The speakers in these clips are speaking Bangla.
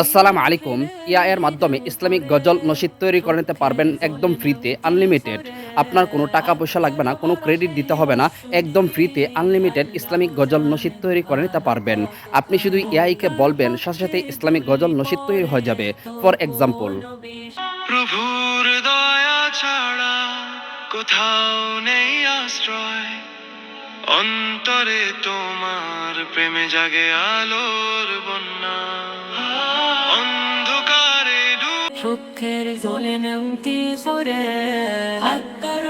আসসালামু আলাইকুম। ইয়া এর মাধ্যমে ইসলামিক গজল নসিদ তৈরি করে নিতে পারবেন একদম ফ্রিতে, আনলিমিটেড। আপনার কোনো টাকা পয়সা লাগবে না, কোনো ক্রেডিট দিতে হবে না, একদম ফ্রিতে, আনলিমিটেড ইসলামিক গজল নসিদ তৈরি করে নিতে পারবেন। আপনি শুধু এআইকে বলবেন, সাথে সাথে ইসলামিক গজল নসিদ তৈরি হয়ে যাবে। For example. প্রভুর দয়া ছাড়া কোথাও নেই আশ্রয়। অন্তরে তোমার প্রেমে জাগে আলোর বন্যা। সুখের জলে নেমতি আত্মার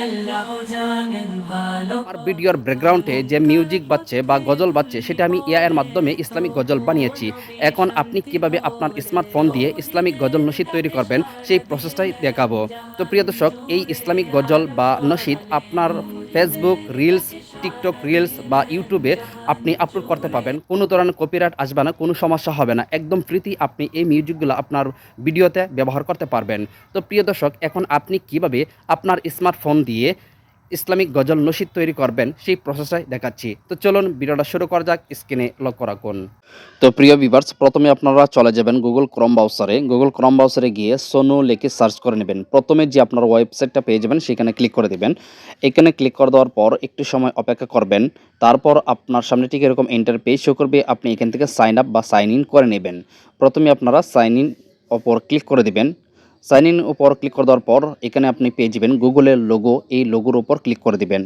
আল্লাহ জানেন ভালো আমার ভিডিওর ব্যাকগ্রাউন্ডে যে মিউজিক বাজছে বা গজল বাজছে, সেটা আমি এর মাধ্যমে ইসলামিক গজল বানিয়েছি। এখন আপনি কীভাবে আপনার স্মার্টফোন দিয়ে ইসলামিক গজল নসিদ তৈরি করবেন, সেই প্রসেসটাই দেখাবো। তো প্রিয় দর্শক, এই ইসলামিক গজল বা নসিদ আপনার ফেসবুক রিলস টিকটক রিলস বা ইউটিউবে আপনি আপলোড করতে পারবেন। কোনো ধরনের কপিরাইট আসবে না, কোনো সমস্যা হবে না। একদম ফ্রিতে আপনি এই মিউজিকগুলো আপনার ভিডিওতে ব্যবহার করতে পারবেন। তো প্রিয় দর্শক, এখন আপনি কীভাবে আপনার স্মার্টফোন দিয়ে ইসলামিক গজল নসিদ তৈরি করবেন সেই প্রসেসটাই দেখাচ্ছি। তো চলুন ভিডিওটা শুরু করা যাক, স্ক্রিনে লক্ষ্য রাখুন। তো প্রিয় ভিভার্স প্রথমে আপনারা চলে যাবেন গুগল ক্রম ব্রাউজারে গুগল ক্রম ব্রাউজারে গিয়ে সোনু লিখে সার্চ করে নেবেন। প্রথমে যে আপনার ওয়েবসাইটটা পেয়ে যাবেন, সেখানে ক্লিক করে দেবেন। এখানে ক্লিক করে দেওয়ার পর একটু সময় অপেক্ষা করবেন। তারপর আপনার সামনে ঠিক এরকম এন্টার পেজ শো করবে, আপনি এখান থেকে সাইন আপ বা সাইন ইন করে নেবেন। প্রথমে আপনারা সাইন ইন ওপর ক্লিক করে দিবেন। সাইন ইন উপর ক্লিক করে দেওয়ার পর এখানে আপনি পেয়ে যাবেন গুগলের লোগো এই লোগোর উপর ক্লিক করে দিবেন।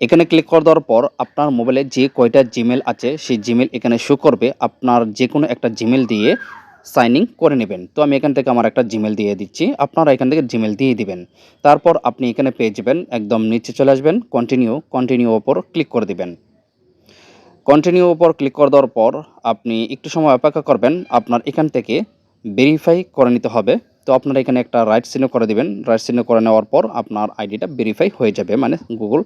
এখানে ক্লিক করে দেওয়ার পর আপনার মোবাইলে যে কয়টা জিমেল আছে, সেই জিমেল এখানে শো করবে। আপনার যে কোনো একটা জিমেল দিয়ে সাইন ইন করে নেবেন। তো আমি এখান থেকে আমার একটা জিমেল দিয়ে দিচ্ছি। আপনারা এখান থেকে জিমেল দিয়ে দিবেন। তারপর আপনি এখানে পেয়ে যাবেন, একদম নিচে চলে আসবেন কন্টিনিউ কন্টিনিউ ওপর ক্লিক করে দিবেন। কন্টিনিউ ওপর ক্লিক করে দেওয়ার পর আপনি একটু সময় অপেক্ষা করবেন। আপনার এখান থেকে ভেরিফাই করে নিতে হবে। তো আপনারা এখানে একটা রাইট চিহ্ন করে দিবেন। রাইট চিহ্ন করে নেওয়ার পর আপনার আইডিটা ভেরিফাই হয়ে যাবে মানে গুগল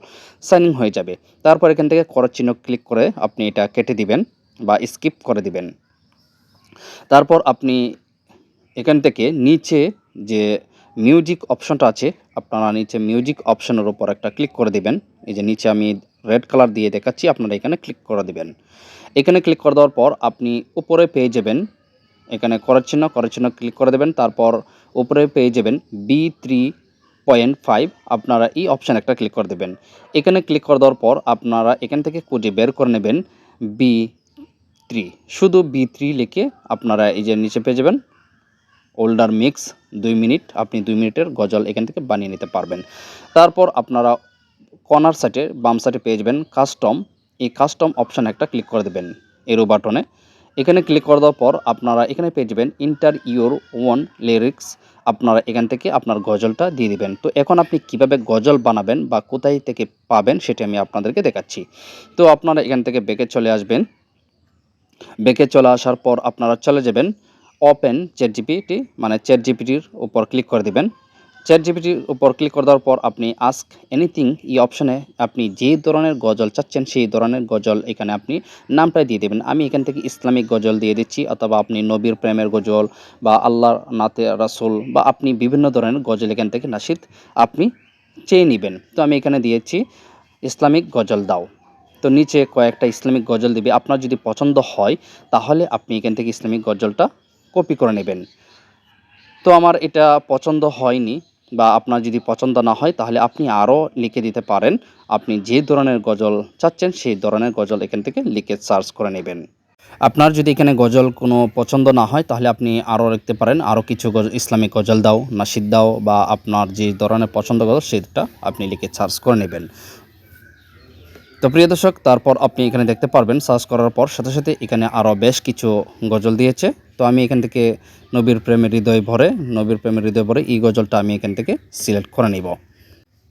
সাইন ইন হয়ে যাবে। তারপর এখান থেকে করার চিহ্ন ক্লিক করে আপনি এটা কেটে দিবেন বা স্কিপ করে দিবেন। তারপর আপনি এখান থেকে নিচে যে মিউজিক অপশনটা আছে, আপনারা নিচে মিউজিক অপশনের উপর একটা ক্লিক করে দিবেন। এই যে নিচে আমি রেড কালার দিয়ে দেখাচ্ছি, আপনারা এখানে ক্লিক করে দিবেন। এখানে ক্লিক করে দেওয়ার পর আপনি উপরে পেয়ে যাবেন এখানে করার চিহ্ন করার চিহ্ন ক্লিক করে দেবেন, তারপর উপরে পেয়ে যাবেন বি থ্রি পয়েন্ট ফাইভ আপনারা এই অপশান একটা ক্লিক করে দেবেন। এখানে ক্লিক করে দেওয়ার পর আপনারা এখান থেকে খুঁজে বের করে নেবেন বি থ্রি শুধু বি থ্রি লিখে আপনারা এই যে নিচে পেয়ে যাবেন ওল্ডার মিক্স দুই মিনিট, আপনি দুই মিনিটের গজল এখান থেকে বানিয়ে নিতে পারবেন। তারপর আপনারা কর্নার সাইটে বাম সাইডে পেয়ে যাবেন কাস্টম এই কাস্টম অপশান একটা ক্লিক করে দেবেন এরো বাটনে এখানে ক্লিক করে দেওয়ার পর আপনারা এখানে পেয়ে যাবেন ইন্টার ইউর ওয়ান লিরিক্স আপনারা এখান থেকে আপনার গজলটা দিয়ে দিবেন। তো এখন আপনি কীভাবে গজল বানাবেন বা কোথায় থেকে পাবেন সেটা আমি আপনাদেরকে দেখাচ্ছি। তো আপনারা এখান থেকে বেঁকে চলে আসবেন। বেঁকে চলে আসার পর আপনারা চলে যাবেন ওপেন চ্যাট জিপিটি মানে চ্যাট জিপিটির উপর ক্লিক করে দিবেন। চ্যাট জিপিটির উপর ক্লিক করে দেওয়ার পর আপনি আস্ক এনিথিং এই অপশানে আপনি যে ধরনের গজল চাচ্ছেন, সেই ধরনের গজল এখানে আপনি নামটাই দিয়ে দেবেন। আমি এখান থেকে ইসলামিক গজল দিয়ে দিচ্ছি, অথবা আপনি নবীর প্রেমের গজল বা আল্লাহর নাতে রাসুল বা আপনি বিভিন্ন ধরনের গজল এখান থেকে নাসিদ আপনি চেয়ে নেবেন। তো আমি এখানে দিয়েছি, ইসলামিক গজল দাও। তো নিচে কয়েকটা ইসলামিক গজল দিবে। আপনার যদি পছন্দ হয়, তাহলে আপনি এখান থেকে ইসলামিক গজলটা কপি করে নেবেন। তো আমার এটা পছন্দ হয়নি। বা আপনার যদি পছন্দ না হয়, তাহলে আপনি আরও লিখে দিতে পারেন। আপনি যে ধরনের গজল চাচ্ছেন, সেই ধরনের গজল এখান থেকে লিখে সার্চ করে নেবেন। আপনার যদি এখানে গজল কোনো পছন্দ না হয়, তাহলে আপনি আরও লিখতে পারেন। আরও কিছু ইসলামিক গজল দাও, নাসিদ দাও, বা আপনার যে ধরনের পছন্দ গজল, সেটা আপনি লিখে সার্চ করে নেবেন। তো প্রিয় দর্শক, তারপর আপনি এখানে দেখতে পারবেন, সার্চ করার পর সাথে সাথে এখানে আরও বেশ কিছু গজল দিয়েছে। তো আমি এখান থেকে নবীর প্রেমের হৃদয় ভরে, নবীর প্রেমের হৃদয় ভরে এই গজলটা আমি এখান থেকে সিলেক্ট করে নিব।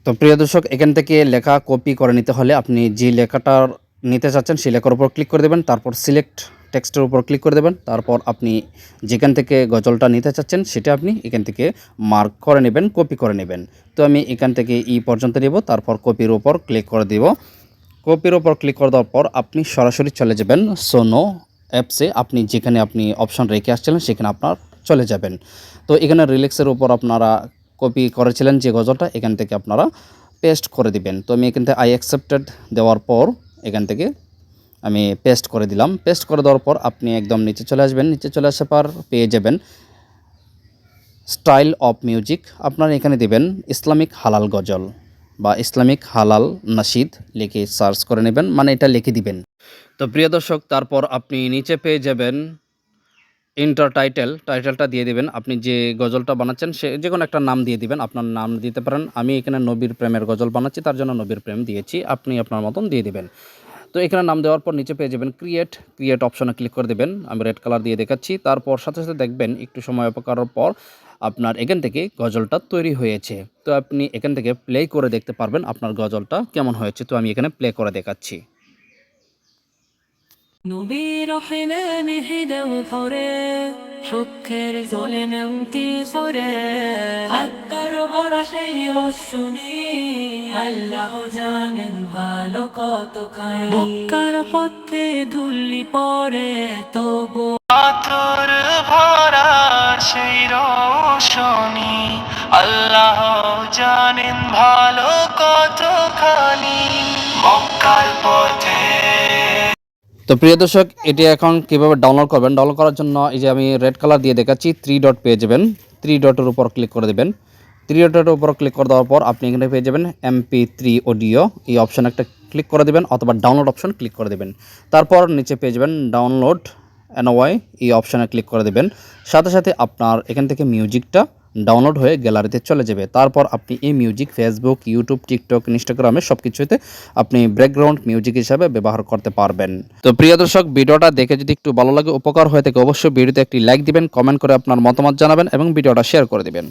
তো প্রিয় দর্শক, এখান থেকে লেখা কপি করে নিতে হলে আপনি যে লেখাটার নিতে চাচ্ছেন সেই লেখার উপর ক্লিক করে দেবেন, তারপর সিলেক্ট টেক্সটের উপর ক্লিক করে দেবেন, তারপর আপনি যেখান থেকে গজলটা নিতে চাচ্ছেন সেটা আপনি এখান থেকে মার্ক করে নেবেন কপি করে নেবেন। তো আমি এখান থেকে ই পর্যন্ত নেব, তারপর কপির উপর ক্লিক করে দেব। কপির ওপর ক্লিক করে দেওয়ার পর আপনি সরাসরি চলে যাবেন সোনো অ্যাপসে আপনি যেখানে আপনি অপশন রেখে আসছিলেন, সেখানে আপনার চলে যাবেন। তো এখানে রিলেক্সের উপর আপনারা কপি করেছিলেন যে গজলটা, এখান থেকে আপনারা পেস্ট করে দিবেন। তো আমি এখান থেকে আই অ্যাকসেপ্টেড দেওয়ার পর এখান থেকে আমি পেস্ট করে দিলাম। পেস্ট করে দেওয়ার পর আপনি একদম নিচে চলে আসবেন। নিচে চলে আসার পর পেয়ে যাবেন স্টাইল অফ মিউজিক। আপনারা এখানে দেবেন ইসলামিক হালাল গজল। বা ইসলামিক হালাল নাশিদ লিখে সার্চ করে নেবেন মানে এটা লিখে দিবেন। তো প্রিয় দর্শক, তারপর আপনি নিচে পেয়ে যাবেন ইন্টার টাইটেল টাইটেলটা দিয়ে দিবেন। আপনি যে গজলটা বানাচ্ছেন, সে যে কোনো একটা নাম দিয়ে দিবেন। আপনার নাম দিতে পারেন। আমি এখানে নবীর প্রেমের গজল বানাচ্ছি, তার জন্য নবীর প্রেম দিয়েছি। আপনি আপনার মতন দিয়ে দিবেন। তো এখানে নাম দেওয়ার পর নিচে পেয়ে যাবেন ক্রিয়েট ক্রিয়েট অপশনে ক্লিক করে দেবেন। আমি রেড কালার দিয়ে দেখাচ্ছি। তারপর সাথে সাথে দেখবেন একটু সময় অপেক্ষার পর আপনার এখান থেকে গজলটা তৈরি হয়েছে। তো আপনি এখান থেকে প্লে করে দেখতে পারবেন আপনার গজলটা কেমন হয়েছে। তো আমি এখানে প্লে করে দেখাচ্ছি। হেলেনে হেদেও ধরে সুখের জলে নেমতি সরে আত্মার ভরা সেই শুনি আল্লাহ জানেন ভালো কত খাই মক্কার পথে ধুলি পরে তবু পাথর ভরা সেই রোশনি, আল্লাহ জানেন ভালো কত খানি মক্কার পথে তো প্রিয় দর্শক, এটি এখন কীভাবে ডাউনলোড করবেন? ডাউনলোড করার জন্য এই যে আমি রেড কালার দিয়ে দেখাচ্ছি থ্রি ডট পেয়ে যাবেন। থ্রি ডটের উপর ক্লিক করে দেবেন। থ্রি ডটের উপর ক্লিক করে দেওয়ার পর আপনি এখানে পেয়ে যাবেন এমপি থ্রি অডিও এই অপশান একটা ক্লিক করে দেবেন অথবা ডাউনলোড অপশন ক্লিক করে দেবেন। তারপর নিচে পেয়ে যাবেন ডাউনলোড এনওয়াই এই অপশানে ক্লিক করে দেবেন। সাথে সাথে আপনার এখান থেকে মিউজিকটা ডাউনলোড হয়ে গ্যালারিতে চলে যাবে। তারপর আপনি এই মিউজিক ফেসবুক ইউটিউব টিকটক ইনস্টাগ্রামে সব কিছুতে আপনি ব্যাকগ্রাউন্ড মিউজিক হিসাবে ব্যবহার করতে পারবেন। তো প্রিয় দর্শক, ভিডিওটা দেখে যদি একটু ভালো লাগে, উপকার হয়ে থাকে, অবশ্যই ভিডিওতে একটি লাইক দিবেন কমেন্ট করে আপনার মতামত জানাবেন এবং ভিডিওটা শেয়ার করে দিবেন।